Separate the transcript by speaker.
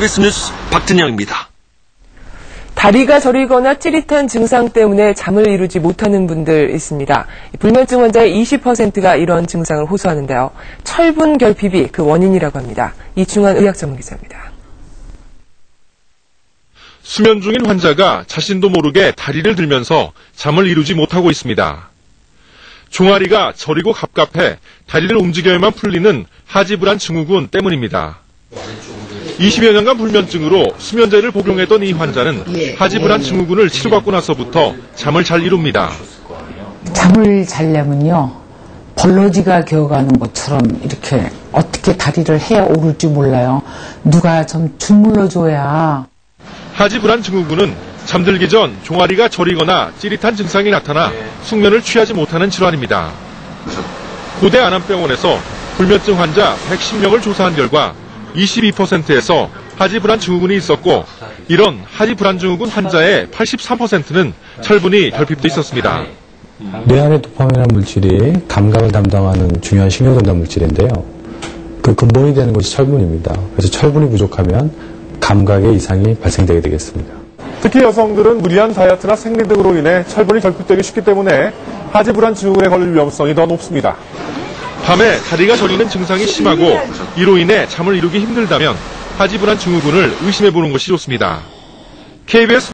Speaker 1: KBS 뉴스 박진영입니다.
Speaker 2: 다리가 저리거나 찌릿한 증상 때문에 잠을 이루지 못하는 분들 있습니다. 불면증 환자의 20%가 이런 증상을 호소하는데요. 철분 결핍이 그 원인이라고 합니다. 이충환 의학 전문 기자입니다.
Speaker 3: 수면 중인 환자가 자신도 모르게 다리를 들면서 잠을 이루지 못하고 있습니다. 종아리가 저리고 갑갑해 다리를 움직여야만 풀리는 하지불안 증후군 때문입니다. 20여 년간 불면증으로 수면제를 복용했던 이 환자는 하지불안 증후군을 치료받고 나서부터 잠을 잘 이룹니다.
Speaker 4: 잠을 자려면요. 벌러지가 기어가는 것처럼 이렇게 어떻게 다리를 해야 오를지 몰라요. 누가 좀 주물러줘야.
Speaker 3: 하지불안 증후군은 잠들기 전 종아리가 저리거나 찌릿한 증상이 나타나 숙면을 취하지 못하는 질환입니다. 고대 안암병원에서 불면증 환자 110명을 조사한 결과 22%에서 하지 불안 증후군이 있었고 이런 하지 불안 증후군 환자의 83%는 철분이 결핍돼 있었습니다.
Speaker 5: 뇌 안의 도파민이라는 물질이 감각을 담당하는 중요한 신경전달 물질인데요. 그 근본이 되는 것이 철분입니다. 그래서 철분이 부족하면 감각에 이상이 발생되게 되겠습니다.
Speaker 6: 특히 여성들은 무리한 다이어트나 생리 등으로 인해 철분이 결핍되기 쉽기 때문에 하지 불안 증후군에 걸릴 위험성이 더 높습니다.
Speaker 3: 밤에 다리가 저리는 증상이 심하고 이로 인해 잠을 이루기 힘들다면 하지불안 증후군을 의심해 보는 것이 좋습니다. KBS